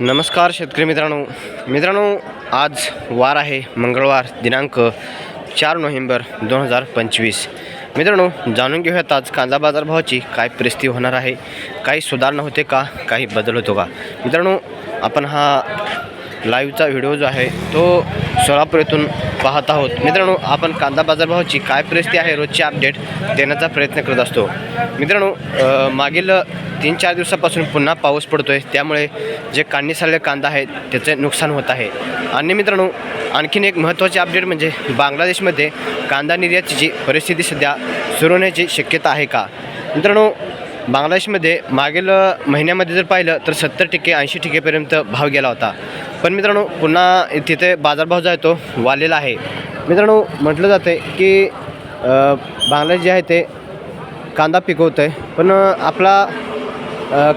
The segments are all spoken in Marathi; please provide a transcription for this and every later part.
नमस्कार शेतकरी मित्रांनो. मित्रांनो आज वार आहे मंगळवार दिनांक चार नोव्हेंबर दोन हजार पंचवीस. मित्रांनो जाणून घेऊयात आज कांदा बाजारभावाची काय परिस्थिती होणार आहे काही सुधारणा होते का काही बदल होतो का? मित्रांनो आपण हा लाईव्हचा व्हिडिओ जो आहे तो सोलापूर येथून पाहत आहोत. मित्रांनो आपण कांदा बाजारभावाची काय परिस्थिती आहे रोजची अपडेट देण्याचा प्रयत्न करत असतो. मित्रांनो मागील तीन चार दिवसापासून पुन्हा पाऊस पडतो आहे त्यामुळे जे काढणी झालेले कांदा आहे त्याचे नुकसान होत आहे. आणि मित्रांनो आणखीन एक महत्त्वाची अपडेट म्हणजे बांगलादेशमध्ये कांदा निर्यातीची परिस्थिती सध्या सुरू होण्याची शक्यता आहे का? मित्रांनो बांगलादेशमध्ये मागील महिन्यामध्ये जर पाहिलं तर सत्तर टक्के ऐंशी टक्केपर्यंत भाव गेला होता. पण मित्रांनो पुन्हा तिथे बाजारभाव जो आहे तो वाढलेला आहे. मित्रांनो म्हटलं जातं आहे की बांगलादेश जे आहे ते कांदा पिकवतं आहे पण आपला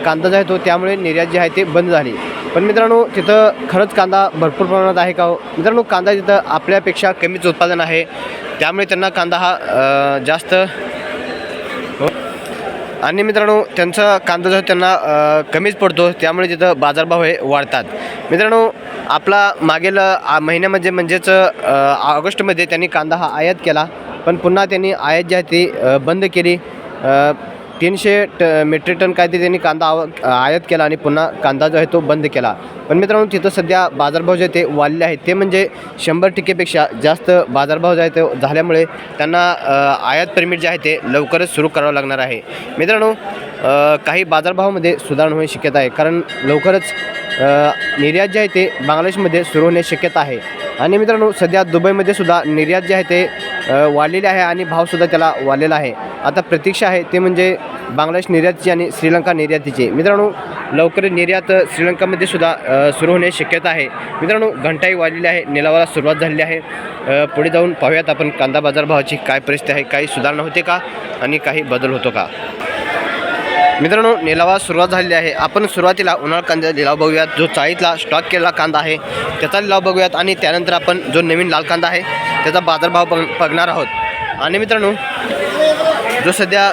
कांदा जो आहे तो त्यामुळे निर्यात जी आहे ते बंद झाली. पण मित्रांनो तिथं खरंच कांदा भरपूर प्रमाणात आहे का हो? मित्रांनो कांदा तिथं आपल्यापेक्षा कमीच उत्पादन आहे. त्यामुळे त्यांना कांदा हा जास्त आणि मित्रांनो त्यांचा कांदा जो त्यांना कमीच पडतो. त्यामुळे तिथं बाजारभाव हे वाढतात. मित्रांनो आपला मागील आ, महिन्यामध्ये म्हणजेच ऑगस्टमध्ये त्यांनी कांदा हा आयात केला. पण पुन्हा त्यांनी आयात जी आहे ती बंद केली. तीनशे ट मेट्रिक टन कायदे त्यांनी कांदा आव आयात केला आणि पुन्हा कांदा जो आहे तो बंद केला. पण मित्रांनो तिथं सध्या बाजारभाव जे ते वाढले आहेत. ते म्हणजे शंभर टक्केपेक्षा जास्त बाजारभाव जे आहे ते झाल्यामुळे त्यांना आयात परमिट जे आहे ते लवकरच सुरू करावं लागणार आहे. मित्रांनो काही बाजारभावामध्ये सुधारणा होण्याची शक्यता आहे. कारण लवकरच निर्यात जे आहे ते बांगलादेशमध्ये सुरू होण्याची शक्यता आहे. आणि मित्रांनो सध्या दुबईमध्ये सुद्धा निर्यात जे आहे ते वाढलेले आहे आणि भावसुद्धा त्याला वाढलेला आहे. आता प्रतीक्षा आहे ते म्हणजे बांगलादेश निर्यातीची आणि श्रीलंका निर्यातीची. मित्रांनो लवकर निर्यात श्रीलंकामध्ये सुद्धा सुरू होण्याची शक्यता आहे. मित्रांनो घंटाई वाढलेली आहे निलावाला सुरुवात झालेली आहे. पुढे जाऊन पाहूयात आपण कांदा बाजारभावाची काय परिस्थिती आहे काही सुधारणा होते का आणि काही बदल होतो का? मित्रांनो निलावास सुरुवात झालेली आहे. आपण सुरुवातीला उन्हाळ कांदा लिलाव बघूयात. जो चाळीतला स्टॉक केलेला कांदा आहे त्याचा लिलाव बघूयात आणि त्यानंतर आपण जो नवीन लाल कांदा आहे त्याचा बाजारभाव बघ बघणार आहोत. आणि मित्रांनो जो सध्या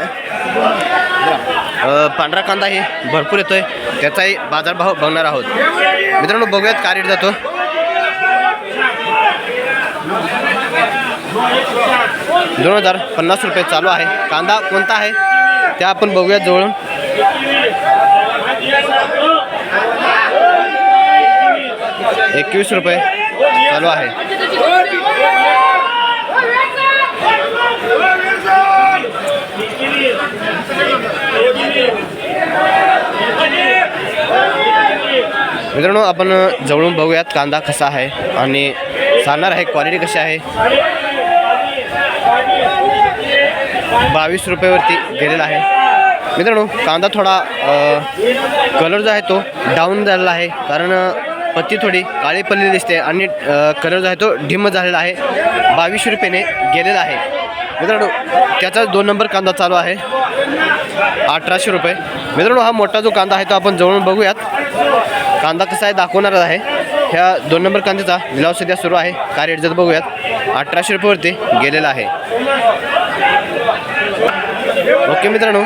पांढरा कांदा आहे भरपूर येतोय. त्याचाही बाजारभाव बघणार आहोत. मित्रांनो बघूयात काय रेट जातो. दोन हजार पन्नास रुपये चालू आहे. कांदा कोणता आहे त्या आपण बघूयात जवळून. एकवीस रुपये चालू आहे. मित्रांनो आपण जवळून बघूयात कांदा कसा आहे आणि सांगणार आहे. क्वालिटी कशी आहे? बावीस रुपयावरती गेलेला आहे. मित्रांनो कांदा थोडा कलर जो आहे तो डाऊन झालेला आहे. कारण पत्ती थोडी काळी पडलेली दिसते आणि कलर जो आहे तो ढिम्म झालेला आहे. बावीस रुपयाने गेलेला आहे. मित्रांनो त्याचा दोन नंबर कांदा चालू आहे. अठराशे रुपये. मित्रांनो हा मोठा जो कांदा आहे तो आपण जवळून बघूयात. कांदा कसा आहे दाखवणारच आहे. ह्या दोन नंबर कांद्याचा लिलाव सध्या सुरू आहे. काय रेट जर बघूयात. अठराशे रुपयावरती गेलेला आहे. ओके मित्रांनो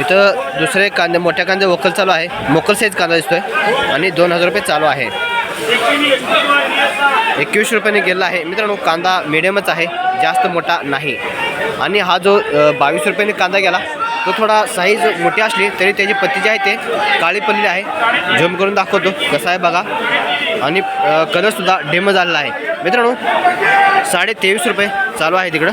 इथं दुसरे कांदे मोठ्या कांदे वकल चालू आहे. मोकल साईज कांदा दिसतोय. आणि दोन हजार रुपये चालू आहे. एकवीस रुपयाने गेलेला आहे. मित्रांनो कांदा मिडियमच आहे. जास्त मोठा नाही. आणि हा जो बावीस रुपयाने कांदा गेला तो थोडा साईज मोठी असली तरी त्याची पत्ती जी आहे ते काळी पडलेली आहे. झूम करून दाखवतो कसा आहे बघा. आणि कलरसुद्धा डेम झालेला आहे. मित्रांनो साडे तेवीस रुपये चालू आहे तिकडं.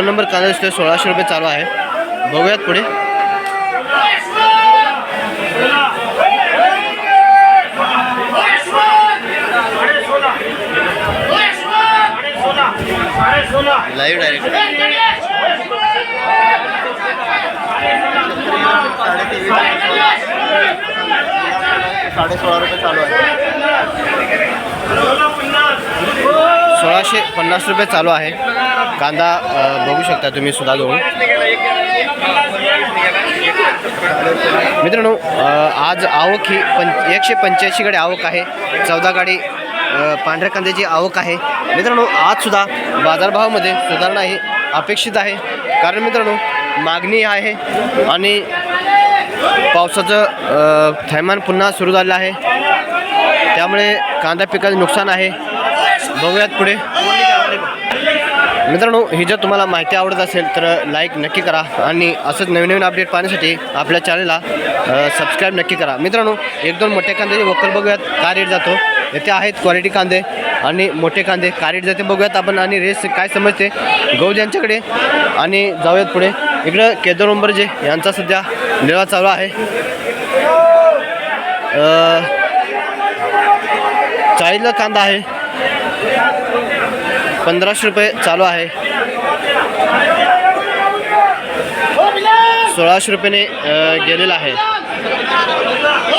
दोन नंबर कांदा दिसतोय, सोळाशे रुपये चालू आहे. बघूयात पुढे. लाईव्ह डायरेक्ट साडे सोळा रुपये चालू आहे. सोळाशे पन्नास रुपये चालू आहे. कांदा बघू शकता तुम्ही सुद्धा घेऊन. मित्रांनो आज आवक ही पं एकशे पंच्याऐंशीकडे आवक आहे. चौदा गाडी पांढऱ्या कांद्याची आवक आहे. मित्रांनो आजसुद्धा बाजारभावामध्ये सुधारणा ही अपेक्षित आहे. कारण मित्रांनो मागणी आहे आणि पावसाचं थैमान पुन्हा सुरू झालं आहे. त्यामुळे कांदा पिकाचं नुकसान आहे. बघूयात पुढे. मित्रांनो ही जर तुम्हाला माहिती आवडत असेल तर लाईक नक्की करा. आणि असंच नवीन नवीन अपडेट पाहण्यासाठी आपल्या चॅनलला सबस्क्राईब नक्की करा. मित्रांनो एक दोन मोठे कांद्याचे वक्कल बघूयात. का रेट जातो? येथे आहेत क्वालिटी कांदे आणि मोठे कांदे. का रेट जाते बघूयात आपण आणि रेस काय समजते? गौज यांच्याकडे आणि जाऊयात पुढे. इकडं केदार उंबरजे यांचा सध्या लिलाव चालू आहे. चाळीला कांदा आहे. पंधराशे रुपये चालू आहे. सोळाशे रुपयाने गेलेला आहे.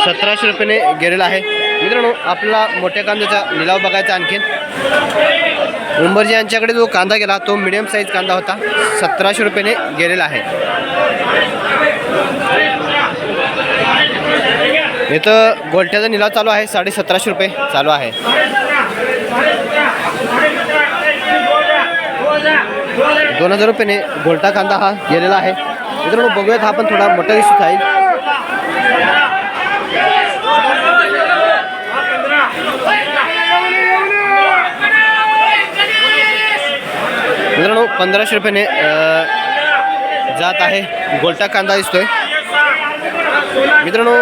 सतराशे रुपयाने गेलेला आहे. मित्रांनो आपला मोठ्या कांद्याचा लिलाव बघायचा आणखीन. उंबरजी यांच्याकडे जो कांदा गेला तो मिडियम साईज कांदा होता. सतराशे रुपयाने गेलेला आहे. इथं गोलट्याचा निलाव चालू आहे. साडे सतराशे रुपये चालू आहे. दोन हजार रुपयाने गोलटा कांदा हा गेलेला आहे मित्रांनो बघूयात हा पण थोडा मोठा दिसत आहे मित्रांनो पंधराशे रुपयाने जात आहे गोलटा कांदा दिसतोय मित्रांनो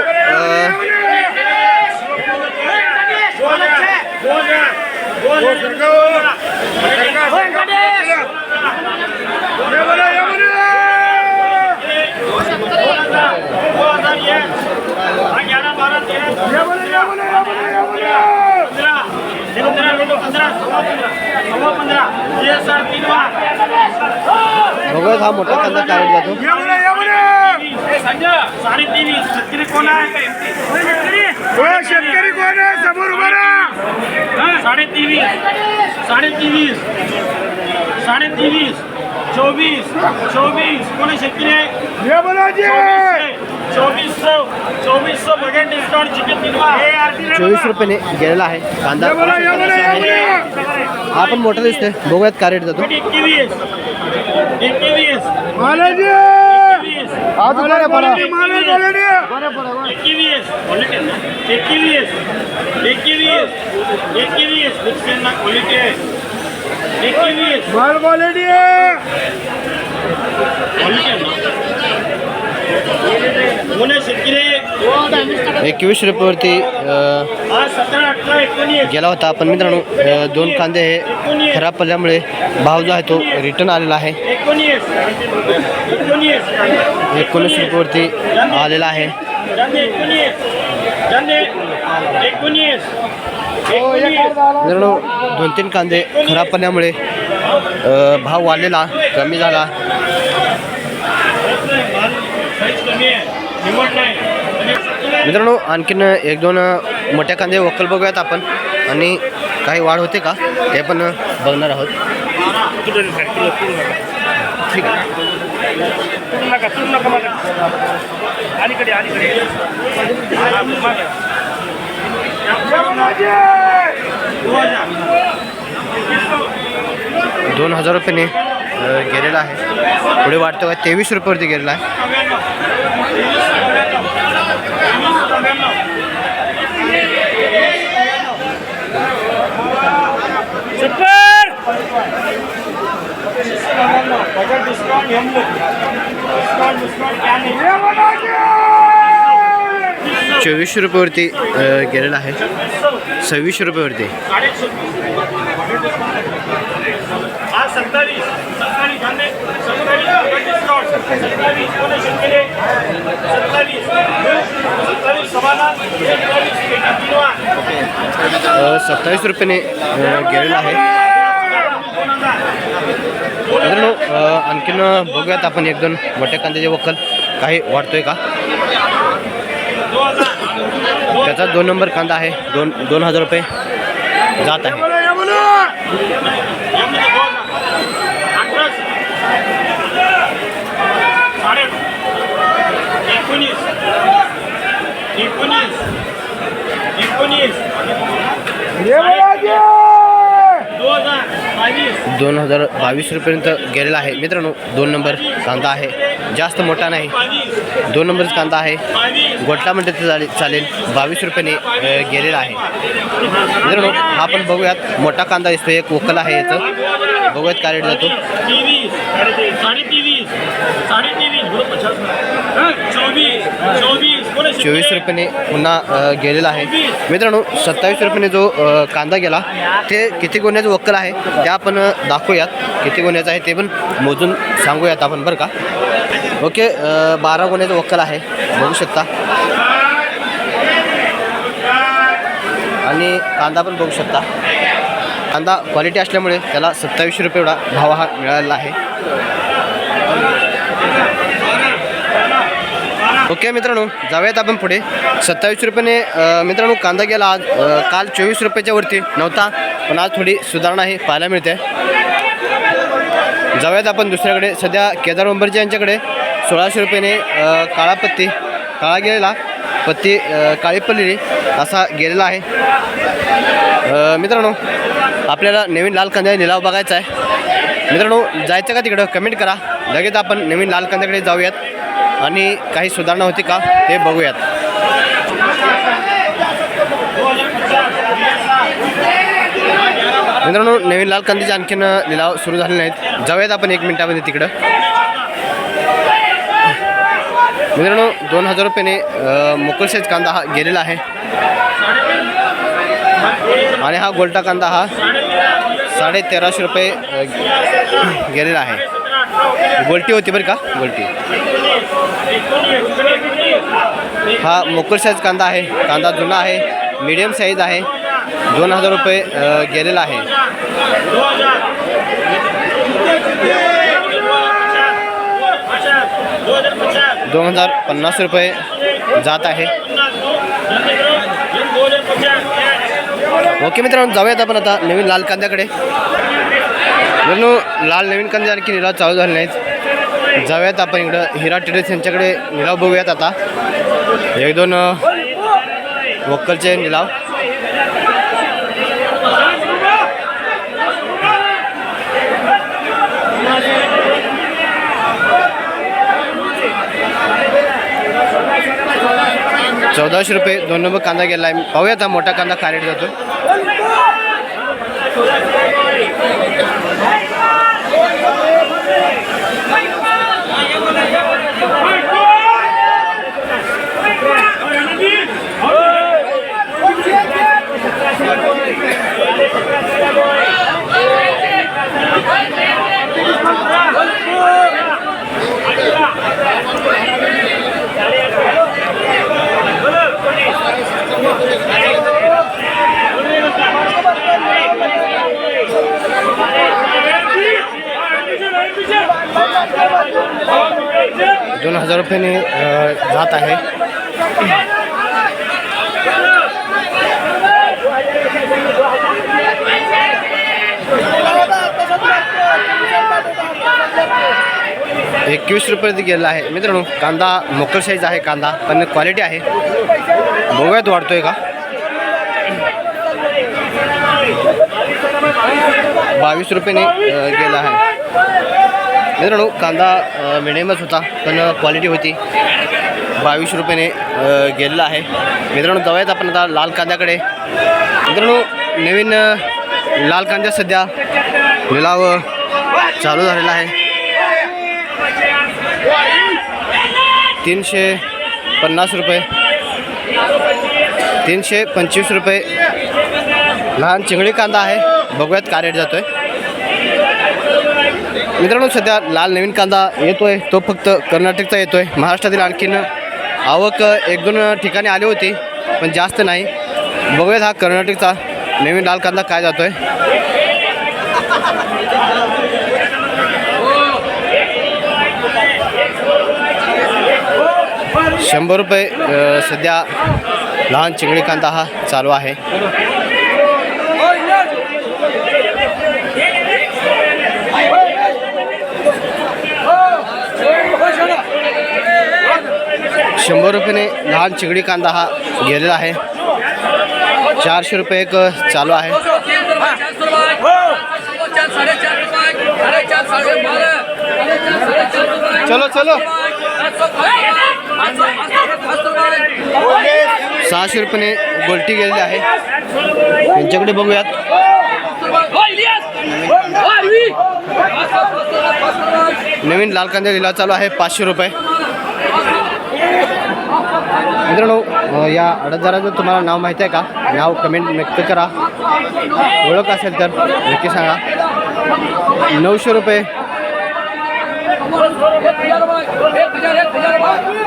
बघूयात हा मोठा कांदा काय जातो शेतकरी कोण आहे? शेतकरी कोण आहे? समोर उभा राहा. साडे तेवीस साडे तेवीस साडे तेवीस चोवीस चोवीस कोण आहे शेतकरी आहे हे बोलाजी चोवीस सौ चोवीस सौ बघा डिस्काउंट चिकन दिनवा चोवीस रुपयाने गेलेला आहे कांदा हे बोला हे बोला हे आहे. बोला हा पण मोठा दिसतोय बघूयात का रेट जातो एकवीस एकवीस मालाजी एकवीस मालाजी मालाजी एकवीस एकवीस एकवीस एकवीस बुक्सना क्वालिटी आहे एकवीस माल क्वालिटी एकवीस रुपयावरती गेला होता. पण मित्रांनो दोन कांदे हे खराब पडल्यामुळे भाव जो आहे तो रिटर्न आलेला आहे. एकोणीस रुपयावरती आलेला आहे. मित्रांनो दोन तीन कांदे खराब पडल्यामुळे भाव वाढलेला कमी झाला. मित्रांनो आणखीन एक दोन मोठ्या कांदे वक्कल बघूयात आपण. आणि काही वाढ होते का ते पण बघणार आहोत. ठीक आहे. दोन हजार रुपयाने गेलेला आहे. पुढे वाटतो का? तेवीस रुपयावरती गेलेला आहे. डिस्काउंट डिस्काउंट डिस्काउंट क्या नहीं? चोवीसशे रुपयेवरती गेलेला आहे. सव्वीस रुपयेवरती. सत्तावीस रुपयाने गेलेला आहे. मित्रांनो आणखीन बघूयात आपण एक दोन वट्या कांद्याचे वक्कल काही वाढतोय का? त्याचा दोन नंबर कांदा आहे. दोन दोन हजार रुपये जात आहे. एकोणीस. एकोणीस. दोन हजार बावीस रुपयेपर्यंत गेलेला आहे. मित्रांनो दोन नंबर कांदा आहे. जास्त मोठा नाही. दोन नंबरच कांदा आहे. बावीस गोटला चालेल चालेल. बावीस रुपयाने गेलेला आहे. मित्रांनो हा पण बघूयात. मोठा कांदा दिसतो एक वकल आहे याचं. बघूयात काय रेट जातो. चोवीस. चोवीस रुपयाने पुन्हा गेलेला आहे. मित्रांनो सत्तावीस रुपयाने जो कांदा गेला ते किती गुन्ह्याचं वक्कल आहे ते आपण दाखवूयात. किती गुन्ह्याचं आहे ते पण मोजून सांगूयात आपण बरं का? ओके बारा गुन्ह्याचं वक्कल आहे. बघू शकता. आणि कांदा पण बघू शकता. कांदा क्वालिटी असल्यामुळे त्याला सत्तावीसशे रुपये एवढा भाव हा मिळालेला आहे. ओके मित्रांनो जाऊयात आपण पुढे. सत्तावीस रुपयाने मित्रांनो कांदा गेला आज काल चोवीस रुपयाच्या वरती नव्हता पण आज थोडी सुधारणा ही पाहायला मिळते. जाऊयात आपण दुसऱ्याकडे सध्या केदार उंबरजी यांच्याकडे सोळाशे रुपयाने काळा पत्ती काळा गेलेला पत्ती काळी पल्ली असा गेलेला आहे. मित्रांनो आपल्याला नवीन लाल कांदा लिलाव बघायचा आहे. मित्रांनो जायचं का तिकडं? कमेंट करा. लगेच आपण नवीन लाल कांद्याकडे जाऊयात. आणि काही सुधारणा होती का ते बघूयात. मित्रांनो नवीन लाल कांदीचे आणखीन लिलाव सुरू झाले नाहीत. जाऊयात आपण एक मिनिटामध्ये तिकडं. मित्रांनो दोन हजार रुपयाने अ, कांदा हा गेलेला आहे. आणि हा गोलटा कांदा हा साडे तेराशे रुपये गेलेला आहे. गोल्टी होती बरं का? गोलटी. हा मोकळ साईज कांदा आहे. कांदा जुना आहे. मीडियम साईज आहे. दोन हजार रुपये गेलेला आहे. दोन हजार पन्नास रुपये जात आहे. ओके मित्रांनो जाऊयात आपण आता नवीन लाल कांद्याकडे. लाल नवीन कांदे आणखी निराज चालू झाले नाहीत. जाऊयात आपण इकडं. हिरा ट्रेडर्स यांच्याकडे निलाव बघूयात आता. एक दोन वक्कलचे निलाव. चौदाशे रुपये दोन नंबर कांदा गेला आहे पाहूया आता मोठा कांदा काय जातो दोन हजार रुपयाने अ, जात आहे. एकवीस रुपये गेला आहे. मित्रांनो कांदा मोकल साईज आहे. कांदा पण क्वालिटी आहे. बघूयात वाढतोय का? बावीस रुपयाने गेला आहे. मित्रांनो कांदा मिडियमच होता पण क्वालिटी होती. बावीस रुपयाने गेलेला आहे. मित्रांनो जाऊयात आपण आता लाल कांद्याकडे. मित्रांनो नवीन लाल कांदा सध्या लिलाव चालू झालेला आहे. तीनशे पन्नास रुपये. तीनशे पंचवीस रुपये. लहान चिंगडी कांदा आहे. बघूयात काय रेट आहे मित्रांनो सध्या लाल नवीन कांदा येतोय. तो फक्त कर्नाटकचा येतोय. महाराष्ट्रातील आणखीन आवक एक दोन ठिकाणी आली होती पण जास्त नाही. बघूयात हा कर्नाटकचा नवीन लाल कांदा काय जातोय. शंभर रुपये सध्या लहान चिंगडी कांदा हा चालू आहे. शंभर रुपयाने लहान चिगडी कांदा हा गेलेला आहे. चारशे रुपये एक चालू आहे. चलो चलो. सहाशे रुपयाने गोलटी गेलेली आहे. त्यांच्याकडे बघूयात. नवीन लाल कांदा दिला चालू आहे पाचशे रुपये. मित्रांनो या अडतदाराचं तुम्हाला नाव माहिती आहे का? नाव कमेंट नक्की करा. ओळख असेल तर नक्की सांगा. नऊशे रुपये.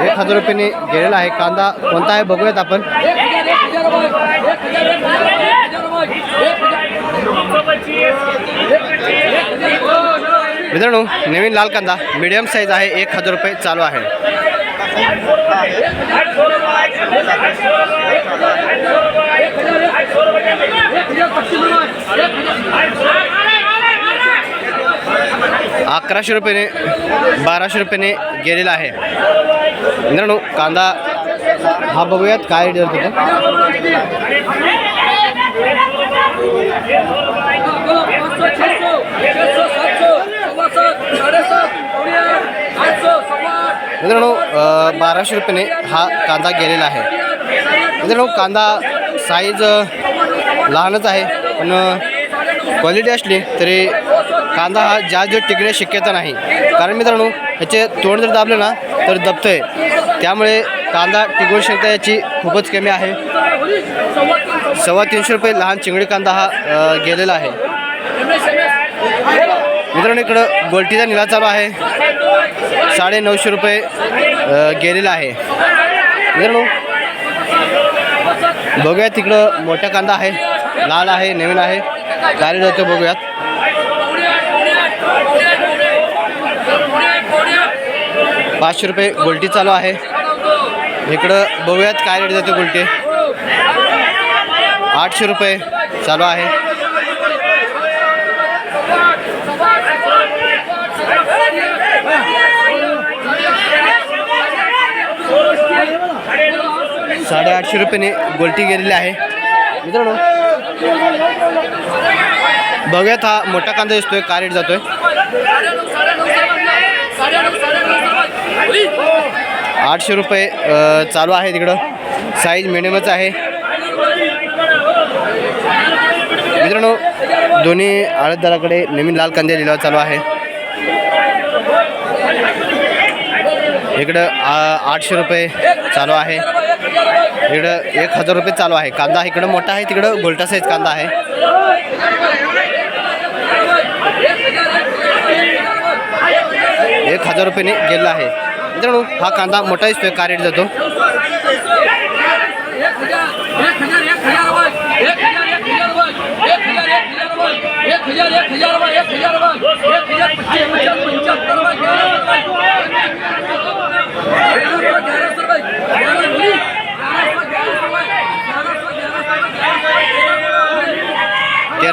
एक हजार रुपयाने गेलेला आहे. कांदा कोणता आहे? बघूयात आपण. मित्रांनो नवीन लाल कांदा मीडियम साईज आहे. एक हजार रुपये चालू आहे. अकराशे रुपयाने बाराशे रुपयाने गेलेला आहे. मित्रांनो कांदा हा बघूयात काय रेट होतं मित्रांनो बाराशे रुपयाने हा कांदा गेलेला आहे. मित्रांनो कांदा साईज लहानच आहे पण क्वालिटी असली तरी कांदा हा जास्त दिवस टिकण्याची शक्यता नाही. कारण मित्रांनो ह्याचे तोंड जर दाबलं ना तर दबतं आहे त्यामुळे कांदा टिकवू शकता याची खूपच कमी आहे. सव्वा तीनशे रुपये लहान चिंगडी कांदा हा गेलेला आहे. मित्रांनो इकडं गोल्टीचा निला चालू आहे. साडे नऊशे रुपये गेलेला आहे. मित्रांनो बघूयात तिकडं मोठा कांदा आहे लाल आहे नवीन आहे. काय रेट होतो बघूयात. पाचशे रुपये गोलटी चालू आहे. इकडं बघूयात काय रेट जाते गोल्टी आठशे रुपये चालू आहे. साडेआठशे रुपयाने गोलटी गेलेली आहे. मित्रांनो बघूयात हा मोठा कांदा दिसतोय काय रेट जातोय. आठशे रुपये चालू आहे तिकडं. साईज मिडियमच आहे. मित्रांनो दोन्ही आळतदाराकडे नवीन लाल कांदे लिलाव चालू आहे. इकडं आठशे रुपये चालू आहे. इकडं एक हजार रुपये चालू आहे कांदा इकडं मोठा आहे तिकडं गोलटा साईज कांदा आहे एक हजार रुपयाने गेलेला आहे मित्रांनो हा कांदा मोठा दिसतोय का रेट जातो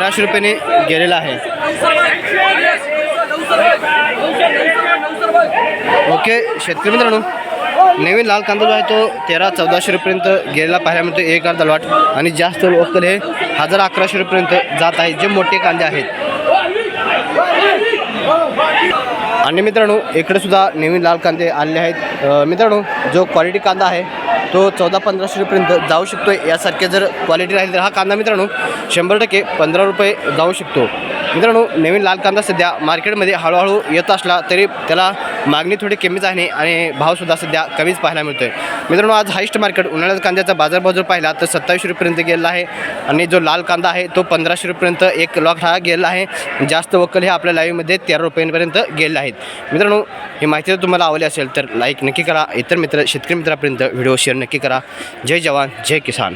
तेराशे रुपयाने गेलेला आहे. ओके शेतकरी मित्रांनो नवीन लाल कांदा जो आहे तो तेरा चौदाशे रुपयेपर्यंत गेलेला पाहायला मिळतो एक अर्धा लॉट. आणि जास्त वक्कल हे हजार अकराशे रुपयेपर्यंत जात आहे. जे मोठे कांदे आहेत आणि मित्रांनो इकडे सुद्धा नवीन लाल कांदे आलेले आहेत. मित्रांनो जो क्वालिटी कांदा आहे तो चौदा पंधराशे रुपयेपर्यंत जाऊ शकतो यासारखे जर क्वालिटी राहील तर हा कांदा मित्रांनो शंभर टक्के पंधरा रुपये जाऊ शकतो. मित्रांनो नवीन लाल कांदा सध्या मार्केटमध्ये हळूहळू येत असला तरी त्याला मागणी थोडी कमीच आहे आणि भावसुद्धा सध्या कमीच पाहायला मिळतो आहे मित्रांनो आज हाईस्ट मार्केट उन्हाळ्यात कांद्याचा बाजारभाव जर पाहिला तर सत्तावीस रुपयेपर्यंत गेलेला आहे आणि जो लाल कांदा आहे तो पंधराशे रुपयेपर्यंत एक लॉट हा गेलेला आहे. जास्त वक्कल हे आपल्या लाईव्हमध्ये तेरा रुपयांपर्यंत गेलेले आहेत. मित्रांनो ही माहिती जर तुम्हाला आवडली असेल तर लाईक नक्की करा. इतर मित्र शेतकरी मित्रापर्यंत व्हिडिओ शेअर नक्की करा. जय जवान जय किसान.